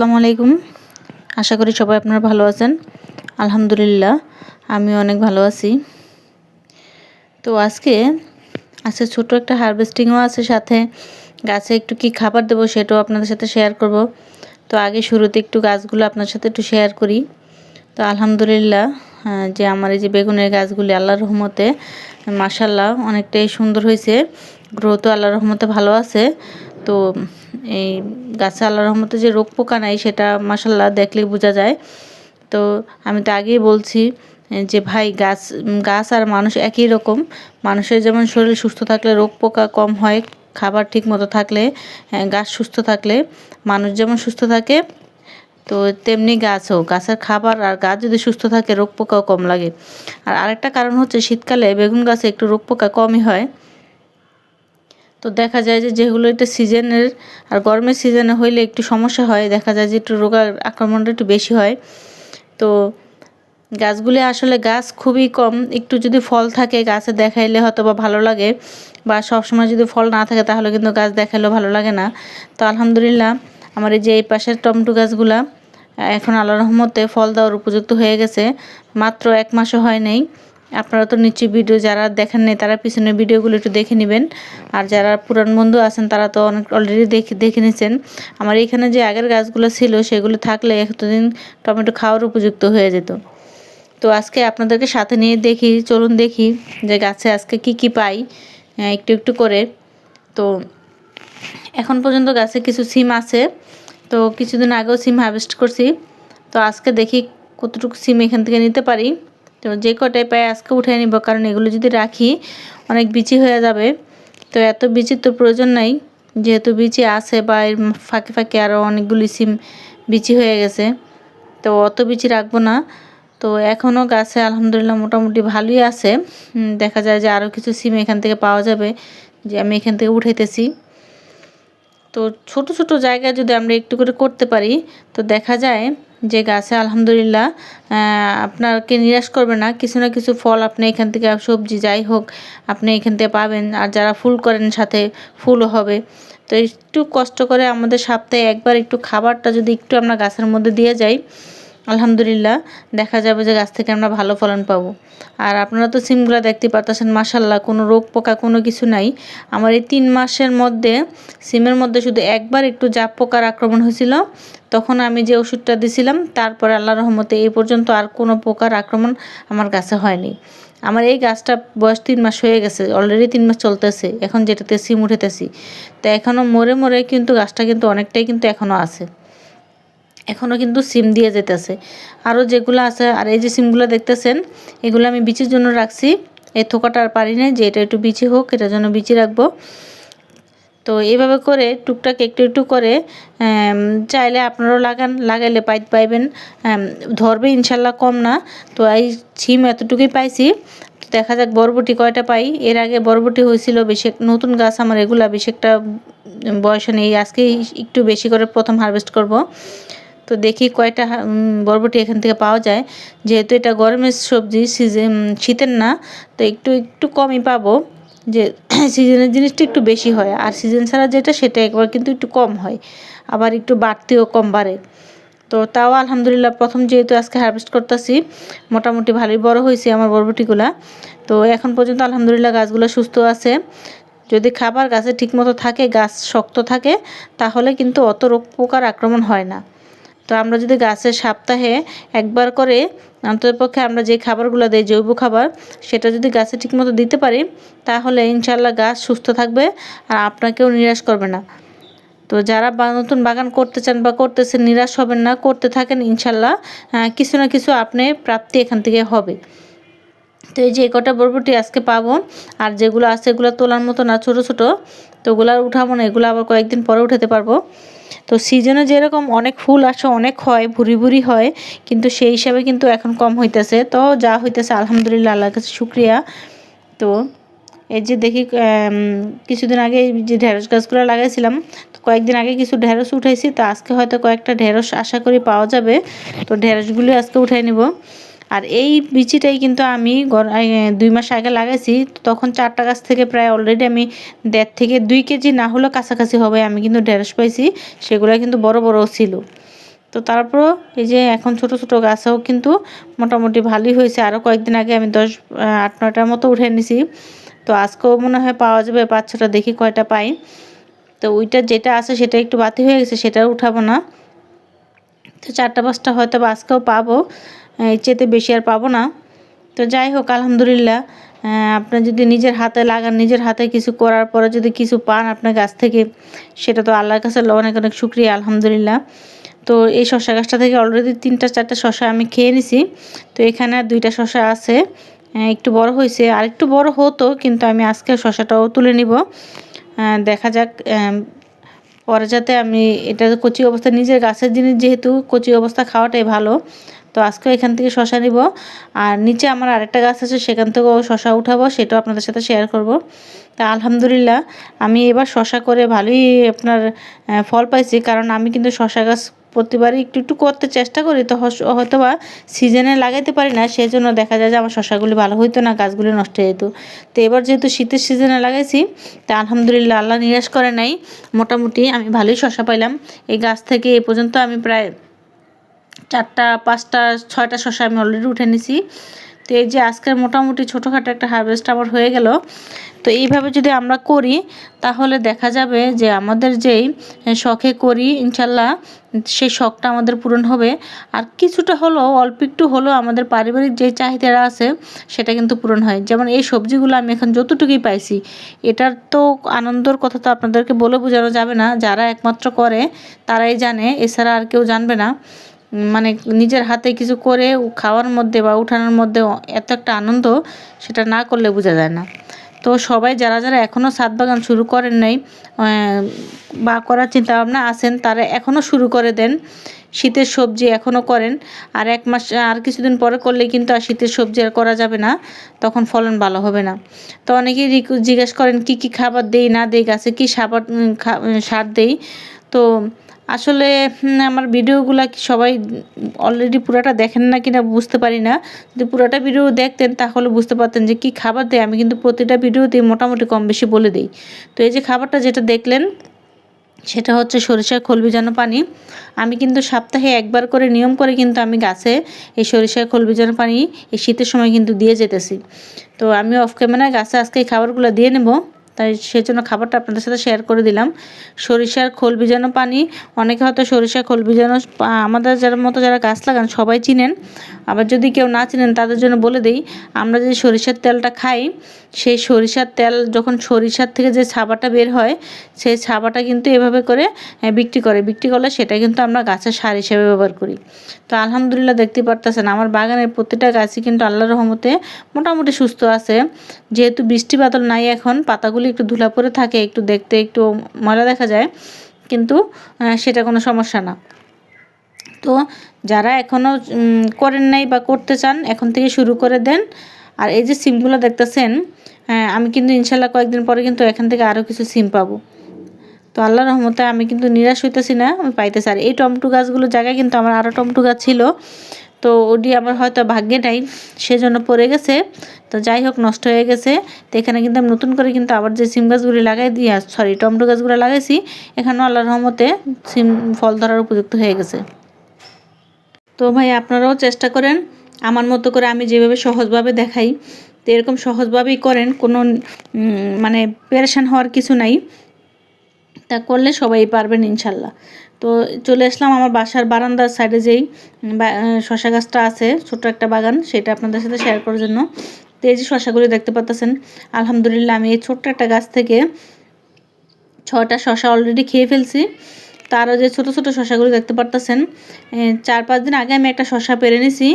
আসসালামু আলাইকুম। আশা করি সবাই আপনারা ভালো আছেন। আলহামদুলিল্লাহ আমি অনেক ভালো আছি। তো আজকে আজকে ছোট একটা হারভেস্টিংও আছে সাথে। গাছে একটু কি খাবার দেবো সেটাও আপনাদের সাথে শেয়ার করব। তো আগে শুরুতে একটু গাছগুলো আপনার সাথে একটু শেয়ার করি। তো আলহামদুলিল্লাহ যে আমার এই যে বেগুনের গাছগুলি, আল্লাহর রহমতে মাসাল্লাহ অনেকটাই সুন্দর হয়েছে। গ্রোথও আল্লাহর রহমতে ভালো আছে। তো এই গাছে আল্লাহ রহমতে যে রোগ পোকা নাই সেটা মাসাল্লাহ দেখলেই বোঝা যায়। তো আমি তো আগেই বলছি যে ভাই গাছ গাছ আর মানুষ একই রকম। মানুষের যেমন শরীর সুস্থ থাকলে রোগ পোকা কম হয় খাবার ঠিক মতো থাকলে হ্যাঁ, গাছ সুস্থ থাকলে মানুষ যেমন সুস্থ থাকে তো তেমনি গাছও। গাছের খাবার আর গাছ যদি সুস্থ থাকে রোগ পোকাও কম লাগে। আর আরেকটা কারণ হচ্ছে শীতকালে বেগুন গাছে একটু রোগ পোকা কমই হয়। তো দেখা যায় যে যেগুলো এটা সিজনের আর গরমের সিজনে হইলে একটু সমস্যা হয়, দেখা যায় যে একটু রোগার আক্রমণটা একটু বেশি হয়। তো গাছগুলি আসলে গাছ খুবই কম, একটু যদি ফল থাকে গাছে দেখাইলে হয়তো বা ভালো লাগে বা সবসময় যদি ফল না থাকে তাহলে কিন্তু গাছ দেখাইলেও ভালো লাগে না। তো আলহামদুলিল্লাহ আমার এই যে এই পাশের টমেটো গাছগুলা, এখন আল্লাহ রহমতে ফল দেওয়ার উপযুক্ত হয়ে গেছে, মাত্র এক মাসও হয় নাই। আপনারা তো নিশ্চয়ই ভিডিও যারা দেখেন নেই, তারা পিছনের ভিডিওগুলো একটু দেখে নেবেন। আর যারা পুরান বন্ধু আছেন, তারা তো অনেক অলরেডি দেখে দেখে নিয়েছেন আমার এখানে যে আগের গাছগুলো ছিল, সেগুলো থাকলে এতদিন টমেটো খাওয়ার উপযুক্ত হয়ে যেত। তো আজকে আপনাদেরকে সাথে নিয়ে দেখি, চলুন দেখি যে গাছে আজকে কি কি পাই একটু একটু করে। তো এখন পর্যন্ত গাছে কিছু সিম আছে। তো কিছুদিন আগেও সিম হারভেস্ট করছি। তো আজকে দেখি কতটুকু সিম এখান থেকে নিতে পারি। তো যে কটাই পাই আজকে উঠে নিব, কারণ এগুলো যদি রাখি, অনেক বিচি হয়ে যাবে। তো এত বিচির তো প্রয়োজন নাই। যেহেতু বিচি আছে বা এর ফাঁকে ফাঁকে আরও অনেকগুলি সিম বিচি হয়ে গেছে। তো অত বিচি রাখব না। তো এখনও গাছে আলহামদুলিল্লাহ মোটামুটি ভালোই আছে। দেখা যায় যে আরও কিছু সিম এখান থেকে পাওয়া যাবে, যে আমি এখান থেকে উঠাইতেছি। তো ছোট ছোট জায়গায় যদি আমরা একটু করে করতে পারি, তো দেখা যায় যে গাছে আলহামদুলিল্লাহ আপনাকে নিরাশ করবে না। কিছু না কিছু ফল আপনি এখান থেকে সবজি যাই হোক, আপনি এখান থেকে পাবেন। আর যারা ফুল করেন সাথে ফুলও হবে। তো একটু কষ্ট করে আমাদের সপ্তাহে একবার একটু খাবারটা যদি একটু আমরা গাছের মধ্যে দিয়ে যাই আলহামদুলিল্লাহ, দেখা যাবে যে গাছ থেকে আমরা ভালো ফলন পাবো। আর আপনারা তো সিমগুলো দেখতে পারতেছেন মাসাল্লাহ কোনো রোগ পোকা, কোনো কিছু নাই। আমার এই তিন মাসের মধ্যে, সিমের মধ্যে শুধু একবার একটু জাপ পোকার আক্রমণ হয়েছিল। তখন আমি যে ওষুধটা দিছিলাম, তারপরে আল্লাহ রহমতে এই পর্যন্ত আর কোনো পোকার আক্রমণ আমার গাছে হয়নি। আমার এই গাছটা বয়স তিন মাস হয়ে গেছে অলরেডি তিন মাস চলতেছে। এখন যেটাতে সিম উঠেতেছি। তা এখনও মরে মরে কিন্তু গাছটা কিন্তু অনেকটাই কিন্তু এখনও আছে। এখনও কিন্তু সিম দিয়ে যেতেছে। আরও যেগুলো আছে, আর এই যে সিমগুলো দেখতেছেন, এগুলো আমি বিচির জন্য রাখছি। এই থোকাটা আর পারি না যে এটা একটু বিচি হোক এটার জন্য বিচি রাখব। তো এইভাবে করে টুকটাক একটু একটু করে চাইলে আপনারাও লাগান, লাগাইলে পাইত পাইবেন। ধরবে ইনশাল্লাহ কম না। তো এই সিম এতটুকুই পাইছি। দেখা যাক বরবটি কয়টা পাই। এর আগে বরবটি হয়েছিল বেশি নতুন গাছ আমার এগুলা বেশি একটা বয়স নেই। আজকে একটু বেশি করে প্রথম হারভেস্ট করব। তো দেখি কয়টা বরবটি এখান থেকে পাওয়া যায়। যেহেতু এটা গরমের সবজি সিজন শীতের না, তো একটু একটু কমই পাবো। যে সিজনের জিনিসটা একটু বেশি হয়, আর সিজন ছাড়া যেটা, সেটা একবার কিন্তু একটু কম হয়। আবার একটু বাড়তিও কম বাড়ে। তো তাও আলহামদুলিল্লাহ, প্রথম যেহেতু আজকে হারভেস্ট করতেছি, মোটামুটি ভালোই বড় হয়েছে আমার বরবটিগুলা। তো এখন পর্যন্ত আলহামদুলিল্লাহ গাছগুলো সুস্থ আছে। যদি খাবার গাছে ঠিকমতো থাকে, গাছ শক্ত থাকে, তাহলে কিন্তু অত রোগ পোকার আক্রমণ হয় না। তো আমরা যদি গাছের সপ্তাহে একবার করে অন্ততপক্ষে আমরা যে খাবারগুলো দিই, জৈব খাবার, সেটা যদি গাছে ঠিকমতো দিতে পারি, তাহলে ইনশাল্লাহ গাছ সুস্থ থাকবে আর আপনাকেও নিরাশ করবে না। তো যারা নতুন বাগান করতে চান বা করতেছেন, নিরাশ হবেন না, করতে থাকেন ইনশাল্লাহ কিছু না কিছু আপনি প্রাপ্তি এখান থেকে হবে। তো এই যে কটা বরবটি আজকে পাবো, আর যেগুলো আছে এগুলো তোলার মতো না, ছোটো ছোটো, তো ওগুলো উঠাবো না, এগুলো আবার কয়েকদিন পরে উঠাতে পারব। তো সিজনে যেরকম অনেক ফুল আসে, অনেক হয়, ভুরি ভুরি হয়, কিন্তু সেই হিসাবে কিন্তু এখন কম হইতেছে। তো যা হইতেছে, আলহামদুলিল্লাহ, আল্লাহর কাছে শুক্রিয়া। তো এই যে দেখি কিছুদিন আগে যে ঢেঁড়স গাছগুলো লাগাইছিলাম, তো কয়েকদিন আগে কিছু ঢেঁড়স উঠাইছি, তো আজকে হয়তো কয়েকটা ঢেঁড়স আশা করি পাওয়া যাবে। তো ঢেঁড়সগুলি আজকে উঠাই নিব। আর এই বিচিটাই কিন্তু আমি দুই মাস আগে লাগাইছি, তখন চারটা গাছ থেকে প্রায় অলরেডি আমি দেড় থেকে দুই কেজি না হলেও কাছাকাছি হবে আমি কিন্তু ঢেঁড়স পাইছি সেগুলো কিন্তু বড় বড় ছিল। তো তারপরও এই যে এখন ছোট ছোট গাছেও কিন্তু মোটামুটি ভালোই হয়েছে আরও কয়েকদিন আগে আমি দশ আট, নয়টার মতো উঠে নিছি। তো আজকেও মনে হয় পাওয়া যাবে, পাঁচ ছটা দেখি কয়টা পাই। তো ওইটা যেটা আছে সেটা একটু বাতি হয়ে গেছে সেটা উঠাবো না। তো চারটা পাঁচটা হয়তো বা আজকেও পাবো। এর চেতে বেশি আর পাবো না। তো যাই হোক, আলহামদুলিল্লাহ আপনার যদি নিজের হাতে লাগান, নিজের হাতে কিছু করার পরে যদি কিছু পান আপনার গাছ থেকে, সেটা তো আল্লাহর কাছে অনেক অনেক শুক্রিয়া, আলহামদুলিল্লাহ। তো এই শশা গাছটা থেকে অলরেডি তিনটা, চারটা শশা আমি খেয়ে নিছি। তো এখানে দুইটা শশা আছে একটু বড় হয়েছে, আর একটু বড় হতো, কিন্তু আমি আজকে শশাটাও তুলে নিব। দেখা যাক পরে যাতে আমি এটা কচি অবস্থা নিজের গাছের জিনিস যেহেতু কচি অবস্থা খাওয়াটাই ভালো তো আজকে এখান থেকে শশা নিব। আর নিচে আমার আরেকটা গাছ আছে, সেখান থেকেও শশা উঠাবো, সেটাও আপনাদের সাথে শেয়ার করব। তা আলহামদুলিল্লাহ, আমি এবার শশা করে ভালোই আপনার ফল পাইছি। কারণ আমি কিন্তু শশা গাছ প্রতিবারই একটু একটু করতে চেষ্টা করি। তো হয়তো বা সিজনে লাগাইতে পারি না সেই জন্য দেখা যায় যে আমার শশাগুলি ভালো হইতো না, গাছগুলি নষ্ট হয়ে যেত। তো এবার যেহেতু শীতের সিজনে লাগাইছি, তা আলহামদুলিল্লাহ আল্লাহ নিরাশ করে নাই। মোটামুটি আমি ভালোই শশা পাইলাম। এই গাছ থেকে এ পর্যন্ত আমি প্রায় চারটা, পাঁচটা, ছয়টা শশা আমি অলরেডি উঠে নিছি। তো এই যে আজকের মোটামুটি ছোটোখাটো একটা হারভেস্ট আমার হয়ে গেল। তো এইভাবে যদি আমরা করি, তাহলে দেখা যাবে যে আমাদের যেই শখে করি, ইনশাল্লাহ সেই শখটা আমাদের পূরণ হবে। আর কিছুটা হলেও, অল্প একটু হলেও আমাদের পারিবারিক যে চাহিদাটা আছে, সেটা কিন্তু পূরণ হয়। যেমন এই সবজিগুলো আমি এখন যতটুকুই পাইছি, এটার তো আনন্দর কথা তো আপনাদেরকে বলে বোঝানো যাবে না। যারা একমাত্র করে, তারাই জানে। এছাড়া আর কেউ জানবে না। মানে নিজের হাতে কিছু করে খাওয়ার মধ্যে বা উঠানোর মধ্যে এত একটা আনন্দ, সেটা না করলে বোঝা যায় না। তো সবাই যারা যারা এখনও সাত বাগান শুরু করেন নাই বা করার চিন্তা ভাবনা আছেন, তারা এখনও শুরু করে দেন। শীতের সবজি এখনও করেন। আর এক মাস, আর কিছুদিন পরে করলে কিন্তু আর শীতের সবজি আর করা যাবে না, তখন ফলন ভালো হবে না। তো অনেকেই জিজ্ঞেস করেন, কি কি খাবার দেই, না দেই, গাছে কি সাবার সার দেই? তো আসলে আমার ভিডিওগুলো কি সবাই অলরেডি পুরাটা দেখেন না কিনা বুঝতে পারি না। যদি পুরাটা ভিডিও দেখতেন তাহলে বুঝতে পারতেন যে কি খাবার দেয়। আমি কিন্তু প্রতিটা ভিডিওতেই মোটামুটি কম বেশি বলে দিই। তো এই যে খাবারটা যেটা দেখলেন, সেটা হচ্ছে সরিষার খোল ভিজানো পানি। আমি কিন্তু সপ্তাহে একবার করে নিয়ম করে কিন্তু আমি গাছে এই সরিষার খোল ভিজানো পানি এই শীতের সময় কিন্তু দিয়ে যেতেছি। তো আমি অফ ক্যামেরায় গাছে আজকে এই খাবারগুলো দিয়ে নেব। তাই সেজন্য খাবারটা আপনাদের সাথে শেয়ার করে দিলাম। সরিষার খোল ভিজানো পানি, অনেকে হয়তো সরিষার খোল ভিজানো আমাদের যার মতো যারা গাছ লাগান সবাই চিনেন। আবার যদি কেউ না চিনেন তাদের জন্য বলে দিই, আমরা যে সরিষার তেলটা খাই, সেই সরিষার তেল যখন সরিষার থেকে যে ছাবাটা বের হয়, সেই ছাবাটা কিন্তু এভাবে করে বিক্রি করে। বিক্রি করলে সেটা কিন্তু আমরা গাছের সার হিসেবে ব্যবহার করি। তো আলহামদুলিল্লাহ দেখতে পারতেছেন, আমার বাগানের প্রতিটা গাছই কিন্তু আল্লাহ রহমতে মোটামুটি সুস্থ আছে। যেহেতু বৃষ্টি নাই এখন, পাতাগুলি একটু ধুলা পরে থাকে, একটু দেখতে একটু ময়লা দেখা যায়, কিন্তু সেটা কোনো সমস্যা না। তো যারা এখনও করেন নাই বা করতে চান, এখন থেকে শুরু করে দেন। আর এই যে সিমগুলো দেখতেছেন আমি কিন্তু ইনশাল্লাহ কয়েকদিন পরে কিন্তু এখান থেকে আরও কিছু সিম পাবো। তো আল্লাহ রহমতে আমি কিন্তু নিরাশ হইতেছি না, আমি পাইতেছি। আর এই টমেটো গাছগুলোর জায়গায় কিন্তু আমার আরও টমেটো গাছ ছিল। তো ওটি আমার হয়তো ভাগ্যে নাই, সেজন্য পড়ে গেছে। তো যাই হোক, নষ্ট হয়ে গেছে। তো এখানে কিন্তু আমি নতুন করে কিন্তু আবার যে সিম গাছগুলি লাগাই দিয়ে সরি টমেটো গাছগুলো লাগাইছি, এখানেও আল্লাহ রহমতে সিম ফল ধরার উপযুক্ত হয়ে গেছে। তো ভাই, আপনারাও চেষ্টা করেন আমার মতো করে আমি যেভাবে সহজভাবে দেখাই। তো এরকম সহজভাবেই করেন, কোনো মানে পেরেশান হওয়ার কিছু নাই। তা করলে সবাই পারবেন ইনশাল্লাহ। তো চলে আসলাম আমার বাসার বারান্দার সাইডে যেই শশা গাছটা আছে ছোট একটা বাগান, সেটা আপনাদের সাথে শেয়ার করার জন্য। তো এই যে শশাগুলি দেখতে পাতাছেন আলহামদুলিল্লাহ আমি এই ছোট্ট একটা গাছ থেকে ছটা শশা অলরেডি খেয়ে ফেলছি। তারও যে ছোট ছোট শশাগুলো দেখতে পারতেছেন চার পাঁচ দিন আগে আমি একটা শশা পেরে নিছি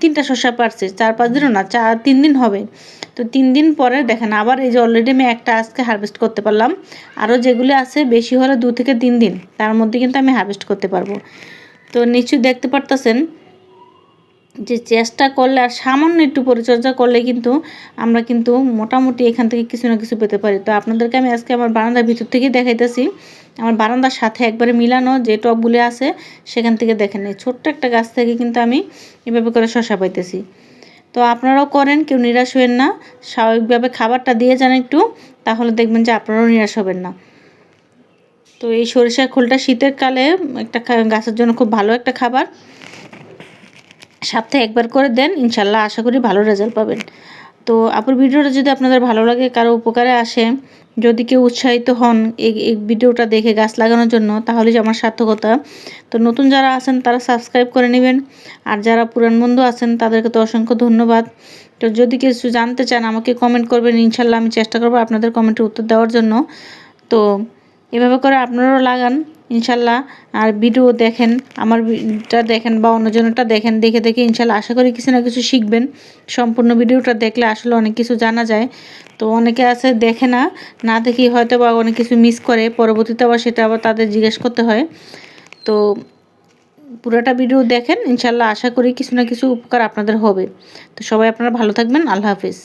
তিনটা শশা পারছি, চার পাঁচ দিনও না, চার তিন দিন হবে। তো তিন দিন পরে দেখেন, আবার এই যে অলরেডি আমি একটা আজকে হারভেস্ট করতে পারলাম, আরও যেগুলো আছে বেশি হলে দু থেকে তিন দিন, তার মধ্যে কিন্তু আমি হারভেস্ট করতে পারব। তো নিশ্চয়ই দেখতে পারতেছেন যে চেষ্টা করলে আর সামান্য একটু পরিচর্যা করলে কিন্তু আমরা কিন্তু মোটামুটি এখান থেকে কিছু না কিছু পেতে পারি। তো আপনাদেরকে আমি আজকে আমার বারান্দার ভিতর থেকেই দেখাইতেছি। আমার বারান্দার সাথে একবারে মিলানো যে টবগুলি আছে, সেখান থেকে দেখেন এই ছোট্ট একটা গাছ থেকে কিন্তু আমি এভাবে করে শশা পাইতেছি। তো আপনারাও করেন, কেউ নিরাশ হবেন না। স্বাভাবিকভাবে খাবারটা দিয়ে যান একটু, তাহলে দেখবেন যে আপনারাও নিরাশ হবেন না। তো এই সরিষা খোলটা শীতের কালে একটা গাছের জন্য খুব ভালো একটা খাবার। সপ্তাহে একবার করে দেন, ইনশাল্লাহ আশা করি ভালো রেজাল্ট পাবেন। তো আপুর ভিডিওটা যদি আপনাদের ভালো লাগে, কারও উপকারে আসে, যদি কেউ উৎসাহিত হন এই ভিডিওটা দেখে গাছ লাগানোর জন্য, তাহলে যে আমার সার্থকতা। তো নতুন যারা আছেন, তারা সাবস্ক্রাইব করে নেবেন। আর যারা পুরান বন্ধু আছেন, তাদেরকে তো অসংখ্য ধন্যবাদ। তো যদি কিছু জানতে চান, আমাকে কমেন্ট করবেন, ইনশাল্লাহ আমি চেষ্টা করব আপনাদের কমেন্টের উত্তর দেওয়ার জন্য। তো এভাবে করে আপনারাও লাগান। ইনশাল্লাহ আর ভিডিও দেখেন, আমার ভিডিওটা দেখেন বা অন্যজনেরটা দেখেন, দেখে দেখে ইনশাল্লাহ আশা করি কিছু না কিছু শিখবেন। সম্পূর্ণ ভিডিওটা দেখলে আসলে অনেক কিছু জানা যায়। তো অনেকে আছে দেখে না না দেখেই হয়তো বা অনেক কিছু মিস করে, পরবর্তীতে আবার সেটা আবার তাদের জিজ্ঞেস করতে হয়। তো পুরোটা ভিডিও দেখেন, ইনশাল্লাহ আশা করি কিছু না কিছু উপকার আপনাদের হবে। তো সবাই আপনারা ভালো থাকবেন, আল্লাহ হাফিজ।